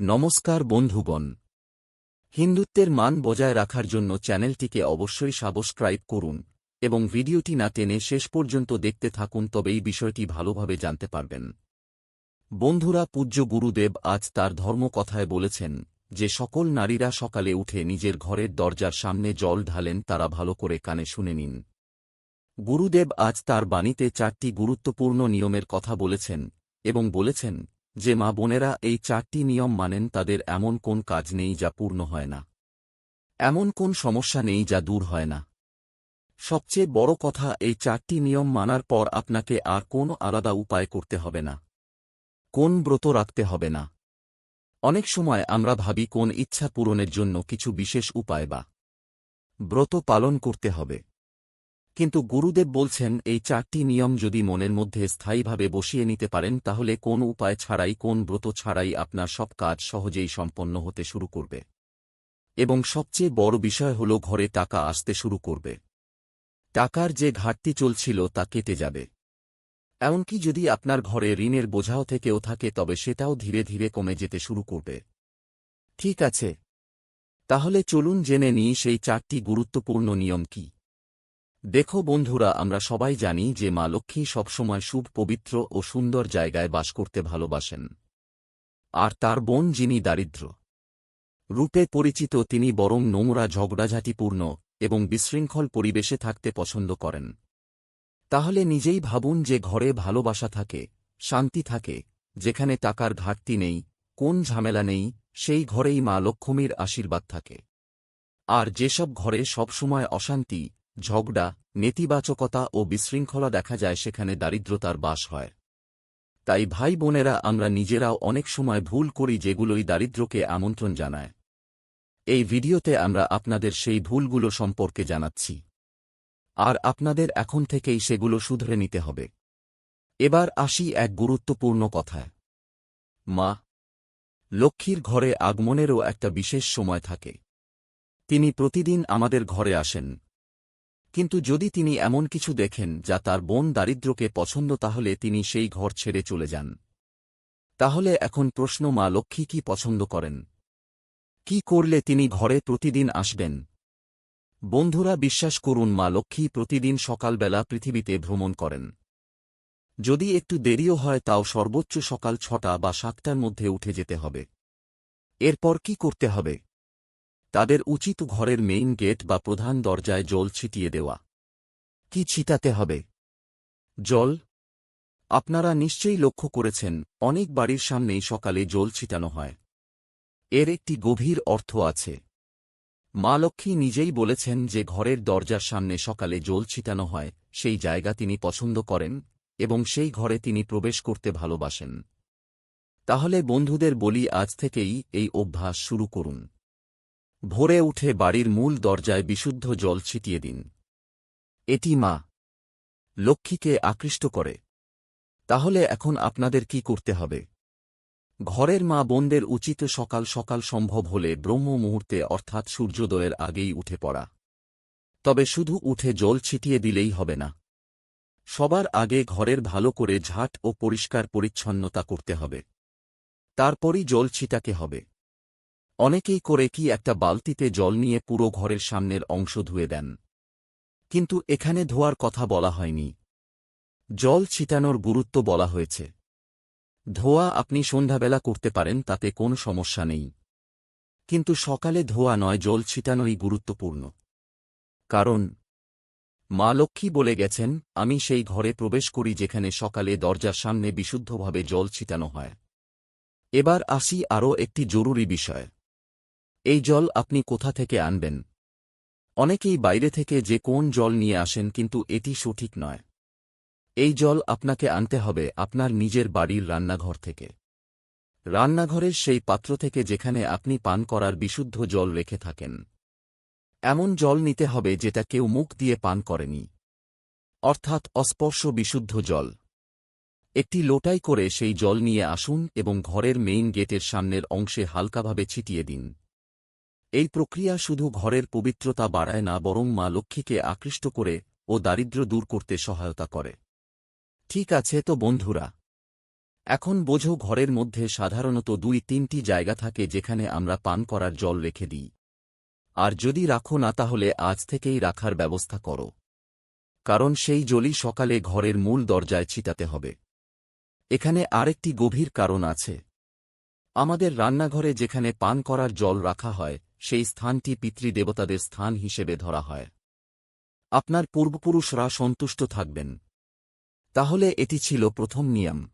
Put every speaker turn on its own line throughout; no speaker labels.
নমস্কার বন্ধুগণ। হিন্দুত্বের মান বজায় রাখার জন্য চ্যানেলটিকে অবশ্যই সাবস্ক্রাইব করুন এবং ভিডিওটি না টেনে শেষ পর্যন্ত দেখতে থাকুন, তবেই বিষয়টি ভালোভাবে জানতে পারবেন। বন্ধুরা, পূজ্য গুরুদেব আজ তার ধর্মকথায় বলেছেন যে, সকল নারীরা সকালে উঠে নিজের ঘরের দরজার সামনে জল ঢালেন, তারা ভালো করে কানে শুনে নিন। গুরুদেব আজ তার বাণীতে চারটি গুরুত্বপূর্ণ নিয়মের কথা বলেছেন এবং বলেছেন যে মা বোনেরা এই চারটি নিয়ম মানেন তাদের এমন কোন কাজ নেই যা পূর্ণ হয় না। এমন কোন সমস্যা নেই যা দূর হয় না। সবচেয়ে বড় কথা, এই চারটি নিয়ম মানার পর আপনাকে আর কোনো আলাদা উপায় করতে হবে না। কোন ব্রত রাখতে হবে না। অনেক সময় আমরা ভাবি কোন ইচ্ছা পূরণের জন্য কিছু বিশেষ উপায় বা ব্রত পালন করতে হবে। কিন্তু গুরুদেব বলছেন, এই চারটি নিয়ম যদি মনের মধ্যে স্থায়ীভাবে বসিয়ে নিতে পারেন, তাহলে কোন উপায় ছাড়াই, কোন ব্রত ছাড়াই আপনার সব কাজ সহজেই সম্পন্ন হতে শুরু করবে। এবং সবচেয়ে বড় বিষয় হল ঘরে টাকা আসতে শুরু করবে। টাকার যে ঘাটতি চলছিল, তা কেটে যাবে। এমনকি যদি আপনার ঘরে ঋণের বোঝাও থেকেও থাকে, তবে সেটাও ধীরে ধীরে কমে যেতে শুরু করবে। ঠিক আছে। তাহলে চলুন জেনে নিই, সেই চারটি গুরুত্বপূর্ণ নিয়ম কি? দেখো বন্ধুরা, আমরা সবাই জানি যে মা লক্ষ্মী সবসময় শুভ, পবিত্র ও সুন্দর জায়গায় বাস করতে ভালোবাসেন। আর তার বোন যিনি দারিদ্র। রূপে পরিচিত তিনি বরং নোংরা, ঝগড়াঝাটিপূর্ণ এবং বিশৃঙ্খল পরিবেশে থাকতে পছন্দ করেন। তাহলে নিজেই ভাবুন যে ঘরে ভালোবাসা থাকে, শান্তি থাকে, যেখানে টাকার ঘাটতি নেই, কোন ঝামেলা নেই, সেই ঘরেই মা লক্ষ্মীর আশীর্বাদ থাকে। আর যেসব ঘরে সবসময় অশান্তি ঝগড়া, নেতিবাচকতা ও বিশৃঙ্খলা দেখা যায় সেখানে দারিদ্রতার বাস হয়। তাই ভাই বোনেরা আমরা নিজেরাও অনেক সময় ভুল করি যেগুলোই দারিদ্রকে আমন্ত্রণ জানায়। এই ভিডিওতে আমরা আপনাদের সেই ভুলগুলো সম্পর্কে জানাচ্ছি। আর আপনাদের এখন থেকেই সেগুলো শুধরে নিতে হবে। এবার আসি এক গুরুত্বপূর্ণ কথায়। মা, লক্ষ্মীর ঘরে আগমনেরও একটা বিশেষ সময় থাকে। তিনি প্রতিদিন আমাদের ঘরে আসেন। কিন্তু যদি তিনি এমন কিছু দেখেন যা তার বোন দারিদ্রকে পছন্দ, তাহলে তিনি সেই ঘর ছেড়ে চলে যান। তাহলে এখন প্রশ্ন, মা লক্ষ্মী কি পছন্দ করেন? কি করলে তিনি ঘরে প্রতিদিন আসবেন? বন্ধুরা, বিশ্বাস করুন, মা লক্ষ্মী প্রতিদিন সকালবেলা পৃথিবীতে ভ্রমণ করেন। যদি একটু দেরিও হয়, তাও সর্বোচ্চ সকাল ছটা বা সাতটার মধ্যে উঠে যেতে হবে। এরপর কি করতে হবে? তাদের উচিত ঘরের মেইন গেট বা প্রধান দরজায় জল ছিটিয়ে দেওয়া। কি ছিটাতে হবে? জল? আপনারা নিশ্চয়ই লক্ষ্য করেছেন, অনেক বাড়ির সামনেই সকালে জল ছিটানো হয়। এর একটি গভীর অর্থ আছে। মা লক্ষ্মী নিজেই বলেছেন যে ঘরের দরজার সামনে সকালে জল ছিটানো হয়, সেই জায়গা তিনি পছন্দ করেন এবং সেই ঘরে তিনি প্রবেশ করতে ভালোবাসেন। তাহলে বন্ধুদের বলি আজ থেকেই এই অভ্যাস শুরু করুন। ভোরে উঠে বাড়ির মূল দরজায় বিশুদ্ধ জল ছিটিয়ে দিন। এটি মা। লক্ষ্মীকে আকৃষ্ট করে। তাহলে এখন আপনাদের কি করতে হবে? ঘরের মা বোনদের উচিত সকাল সকাল সম্ভব হলে ব্রহ্ম মুহূর্তে অর্থাৎ সূর্যোদয়ের আগেই উঠে পড়া। তবে শুধু উঠে জল ছিটিয়ে দিলেই হবে না। সবার আগে ঘরের ভালো করে ঝাট ও পরিষ্কার পরিচ্ছন্নতা করতে হবে। তারপরই জল ছিটাকে হবে। অনেকেই করে কি একটা বালতিতে জল নিয়ে পুরো ঘরের সামনের অংশ ধুয়ে দেন। কিন্তু এখানে ধোয়ার কথা বলা হয়নি। জল ছিটানোর গুরুত্ব বলা হয়েছে। ধোয়া আপনি সন্ধ্যাবেলা করতে পারেন, তাতে কোনো সমস্যা নেই। কিন্তু সকালে ধোয়া নয়, জল ছিটানোই গুরুত্বপূর্ণ। কারণ, মা লক্ষ্মী বলে গেছেন, আমি সেই ঘরে প্রবেশ করি যেখানে সকালে দরজার সামনে বিশুদ্ধভাবে জল ছিটানো হয়। এবার আসি আরও একটি জরুরি বিষয়। এই জল আপনি কোথা থেকে আনবেন? অনেকেই বাইরে থেকে যে কোন জল নিয়ে আসেন কিন্তু এটি সঠিক নয়। এই জল আপনাকে আনতে হবে আপনার নিজের বাড়ির রান্নাঘর থেকে। রান্নাঘরের সেই পাত্র থেকে যেখানে আপনি পান করার বিশুদ্ধ জল রেখে থাকেন। এমন জল নিতে হবে যেটা কেউ মুখ দিয়ে পান করেনি। অর্থাৎ অস্পর্শ বিশুদ্ধ জল। একটি লোটাই করে সেই জল নিয়ে আসুন এবং ঘরের মেইন গেটের সামনের অংশে হালকাভাবে ছিটিয়ে দিন। এই প্রক্রিয়া শুধু ঘরের পবিত্রতা বাড়ায় না, বরং মা লক্ষ্মীকে আকৃষ্ট করে ও দারিদ্র দূর করতে সহায়তা করে। ঠিক আছে তো বন্ধুরা, এখন বোঝো ঘরের মধ্যে সাধারণত দুই তিনটি জায়গা থাকে যেখানে আমরা পান করার জল রেখে দিই। আর যদি রাখো না, তাহলে আজ থেকেই রাখার ব্যবস্থা করো। কারণ সেই জলই সকালে ঘরের মূল দরজায় ছিটাতে হবে। এখানে আরেকটি গভীর কারণ আছে। আমাদের রান্নাঘরে যেখানে পান করার জল রাখা হয় সেই স্থানটি পিতৃদেবতাদের স্থান হিসেবে ধরা হয়। আপনার পূর্বপুরুষরা সন্তুষ্ট থাকবেন। তাহলে এটি ছিল প্রথম নিয়ম।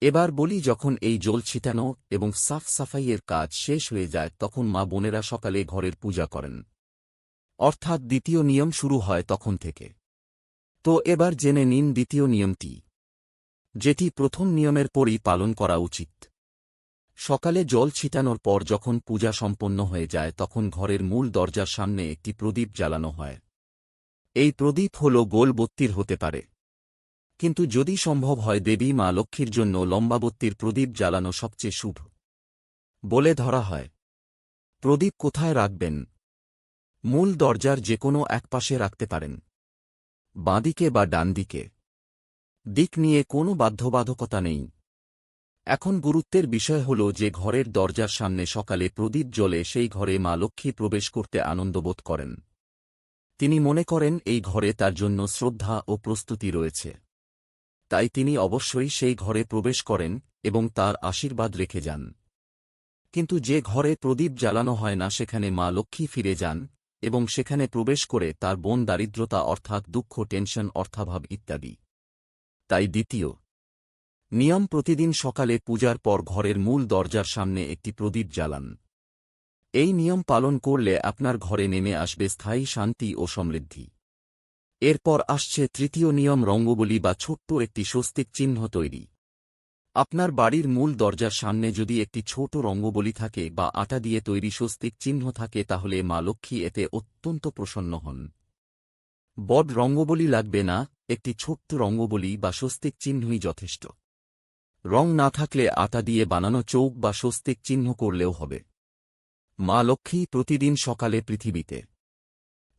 এবার বলি যখন এই জল ছিটানো এবং সাফ সাফাইয়ের কাজ শেষ হয়ে যায় তখন মা বোনেরা সকালে ঘরের পূজা করেন। অর্থাৎ দ্বিতীয় নিয়ম শুরু হয় তখন থেকে। তো এবার জেনে নিন দ্বিতীয় নিয়মটি। যেটি প্রথম নিয়মের পরই পালন করা উচিত। সকালে জল ছিটানোর পর যখন পূজা সম্পন্ন হয়ে যায় তখন ঘরের মূল দরজার সামনে একটি প্রদীপ জ্বালানো হয়। এই প্রদীপ হল গোলবত্তির হতে পারে। কিন্তু যদি সম্ভব হয় দেবী মা লক্ষ্মীর জন্য লম্বাবত্তির প্রদীপ জ্বালানো সবচেয়ে শুভ। বলে ধরা হয়। প্রদীপ কোথায় রাখবেন? মূল দরজার যে কোনো একপাশে রাখতে পারেন। বাঁদিকে বা ডান দিকে দিক নিয়ে কোনো বাধ্যবাধকতা নেই। এখন গুরুত্বের বিষয় হল যে ঘরের দরজার সামনে সকালে প্রদীপ জ্বলে সেই ঘরে মা লক্ষ্মী প্রবেশ করতে আনন্দবোধ করেন। তিনি মনে করেন এই ঘরে তার জন্য শ্রদ্ধা ও প্রস্তুতি রয়েছে। তাই তিনি অবশ্যই সেই ঘরে প্রবেশ করেন এবং তার আশীর্বাদ রেখে যান। কিন্তু যে ঘরে প্রদীপ জ্বালানো হয় না, সেখানে মা লক্ষ্মী ফিরে যান এবং সেখানে প্রবেশ করে তার বন দারিদ্রতা অর্থাৎ দুঃখ, টেনশন, অর্থাভাব ইত্যাদি। তাই দ্বিতীয় নিয়ম প্রতিদিন সকালে পূজার পর ঘরের মূল দরজার সামনে একটি প্রদীপ জ্বালান। এই নিয়ম পালন করলে আপনার ঘরে নেমে আসবে স্থায়ী শান্তি ও সমৃদ্ধি। এরপর আসছে তৃতীয় নিয়ম রঙ্গবলি বা ছোট্ট একটি স্বস্তিক চিহ্ন তৈরি। আপনার বাড়ির মূল দরজার সামনে যদি একটি ছোট রঙ্গবলি থাকে বা আটা দিয়ে তৈরি স্বস্তিক চিহ্ন থাকে তাহলে মা লক্ষ্মী এতে অত্যন্ত প্রসন্ন হন। বড রঙ্গবলি লাগবে না, একটি ছোট্ট রঙ্গবলি বা স্বস্তিক চিহ্নই যথেষ্ট। রং না থাকলে আটা দিয়ে বানানো চৌক বা স্বস্তিক চিহ্ন করলেও হবে। মা লক্ষ্মী প্রতিদিন সকালে পৃথিবীতে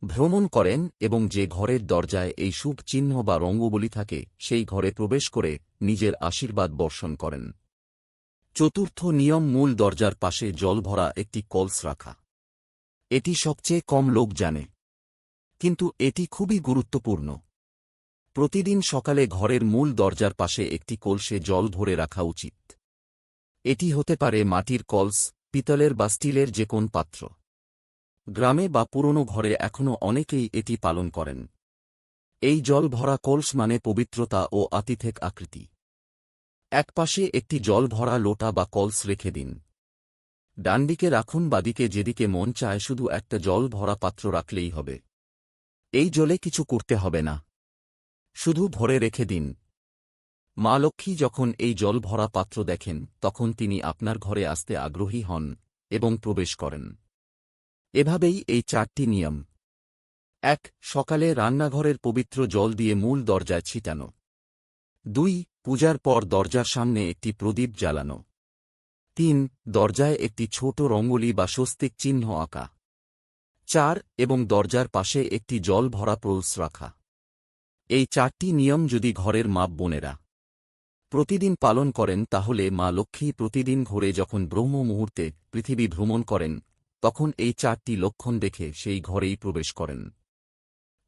ভ্রমণ করেন এবং যে ঘরের দরজায় এই শুভ চিহ্ন বা রঙ্গবলি থাকে, সেই ঘরে প্রবেশ করে নিজের আশীর্বাদ বর্ষণ করেন। চতুর্থ নিয়ম, মূল দরজার পাশে জল ভরা একটি কলস রাখা। এটি সবচেয়ে কম লোক জানে। কিন্তু এটি খুবই গুরুত্বপূর্ণ। প্রতিদিন সকালে ঘরের মূল দরজার পাশে একটি কলসে জল ভরে রাখা উচিত। এটি হতে পারে মাটির কলস, পিতলের বা স্টিলের যে কোন পাত্র। গ্রামে বা পুরনো ঘরে এখনও অনেকেই এটি পালন করেন। এই জল ভরা কলস মানে পবিত্রতা ও আতিথেক আকৃতি। একপাশে একটি জল ভরা লোটা বা কলস রেখে দিন। ডানদিকে রাখুন, বাদিকে যেদিকে মন চায় শুধু একটা জল ভরা পাত্র রাখলেই হবে। এই জলে কিছু করতে হবে না। শুধু ভরে রেখে দিন। মা লক্ষ্মী যখন এই জল ভরা পাত্র দেখেন, তখন তিনি আপনার ঘরে আসতে আগ্রহী হন এবং প্রবেশ করেন। এভাবেই এই চারটি নিয়ম। এক, সকালে রান্নাঘরের পবিত্র জল দিয়ে মূল দরজায় ছিটানো। দুই, পূজার পর দরজার সামনে একটি প্রদীপ জ্বালানো। তিন, দরজায় একটি ছোট রঙ্গলি বা স্বস্তিক চিহ্ন আঁকা। চার, এবং দরজার পাশে একটি জল ভরা প্রলস রাখা। এই চারটি নিয়ম যদি ঘরের মাপ বোনেরা প্রতিদিন পালন করেন, তাহলে মা লক্ষ্মী প্রতিদিন ঘরে যখন ব্রহ্ম মুহূর্তে পৃথিবী ভ্রমণ করেন, তখন এই চারটি লক্ষণ দেখে সেই ঘরেই প্রবেশ করেন।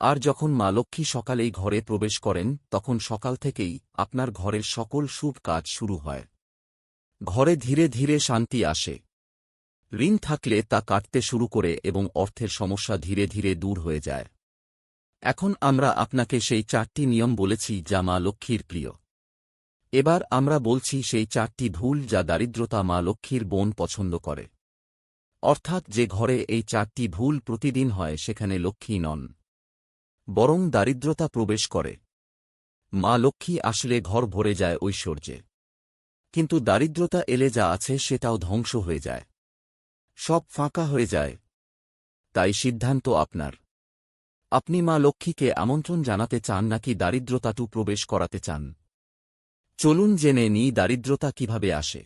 আর যখন মা লক্ষ্মী সকালেই ঘরে প্রবেশ করেন, তখন সকাল থেকেই আপনার ঘরের সকল শুভ কাজ শুরু হয়। ঘরে ধীরে ধীরে শান্তি আসে। ঋণ থাকলে তা কাটতে শুরু করে এবং অর্থের সমস্যা ধীরে ধীরে দূর হয়ে যায়। এখন আমরা আপনাকে সেই চারটি নিয়ম বলেছি যা মা লক্ষ্মীর প্রিয়। এবার আমরা বলছি সেই চারটি ভুল যা দারিদ্রতা মা লক্ষ্মীর বোন পছন্দ করে। অর্থাৎ যে ঘরে এই চারটি ভুল প্রতিদিন হয়, সেখানে লক্ষ্মী নন। বরং দারিদ্রতা প্রবেশ করে। মা লক্ষ্মী আসলে ঘর ভরে যায় ঐশ্বর্যে। কিন্তু দারিদ্রতা এলে যা আছে, সেটাও ধ্বংস হয়ে যায়। সব ফাঁকা হয়ে যায়। তাই সিদ্ধান্ত আপনার। আপনি মা লক্ষ্মীকে আমন্ত্রণ জানাতে চান নাকি দারিদ্রতাটু প্রবেশ করাতে চান? চলুন জেনে নিই দারিদ্রতা কীভাবে আসে।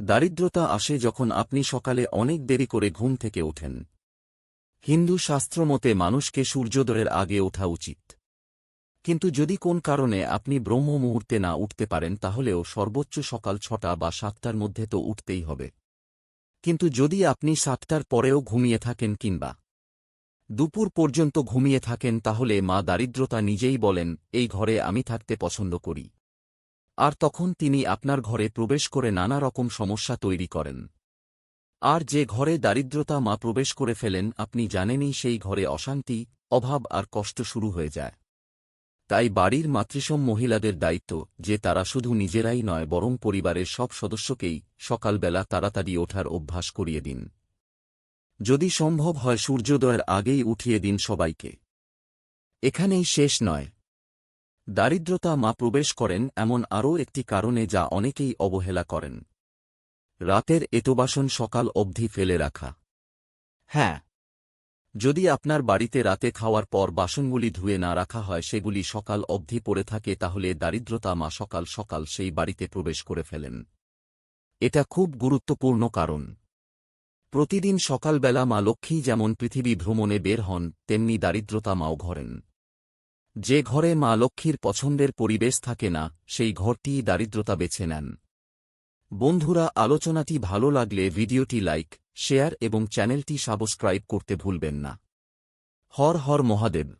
দারিদ্রতা আসে যখন আপনি সকালে অনেক দেরি করে ঘুম থেকে ওঠেন। হিন্দু শাস্ত্রমতে মানুষকে সূর্যোদয়ের আগে ওঠা উচিত। কিন্তু যদি কোন কারণে আপনি ব্রহ্ম মুহূর্তে না উঠতে পারেন, তাহলেও সর্বোচ্চ সকাল ছটা বা সাতটার মধ্যে তো উঠতেই হবে। কিন্তু যদি আপনি সাতটার পরেও ঘুমিয়ে থাকেন কিংবা দুপুর পর্যন্ত ঘুমিয়ে থাকেন তাহলে মা দারিদ্রতা নিজেই বলেন, এই ঘরে আমি থাকতে পছন্দ করি। আর তখন তিনি আপনার ঘরে প্রবেশ করে নানা রকম সমস্যা তৈরি করেন। আর যে ঘরে দারিদ্রতা মা প্রবেশ করে ফেলেন, আপনি জানেনই সেই ঘরে অশান্তি, অভাব আর কষ্ট শুরু হয়ে যায়। তাই বাড়ির মাতৃসম মহিলাদের দায়িত্ব যে তারা শুধু নিজেরাই নয়, বরং পরিবারের সব সদস্যকেই সকালবেলা তাড়াতাড়ি ওঠার অভ্যাস করিয়ে দিন। যদি সম্ভব হয় সূর্যোদয়ের আগেই উঠিয়ে দিন সবাইকে। এখানেই শেষ নয়। দারিদ্রতা মা প্রবেশ করেন এমন আরও একটি কারণে যা অনেকেই অবহেলা করেন। রাতের এতবাসন সকাল অবধি ফেলে রাখা। হ্যাঁ যদি আপনার বাড়িতে রাতে খাওয়ার পর বাসনগুলি ধুয়ে না রাখা হয় সেগুলি সকাল অবধি পড়ে থাকে তাহলে দারিদ্রতা মা সকাল সকাল সেই বাড়িতে প্রবেশ করে ফেলেন। এটা খুব গুরুত্বপূর্ণ কারণ। প্রতিদিন সকালবেলা মা লক্ষ্মী যেমন পৃথিবী ভ্রমণে বের হন, তেমনি দারিদ্রতা মাও ঘরেন। যে ঘরে মা লক্ষ্মীর পছন্দের পরিবেশ থাকে না, সেই ঘরটিই দারিদ্রতা বেছে নেন। বন্ধুরা, আলোচনাটি ভালো লাগলে ভিডিওটি লাইক, শেয়ার এবং চ্যানেলটি সাবস্ক্রাইব করতে ভুলবেন না। হর হর মহাদেব।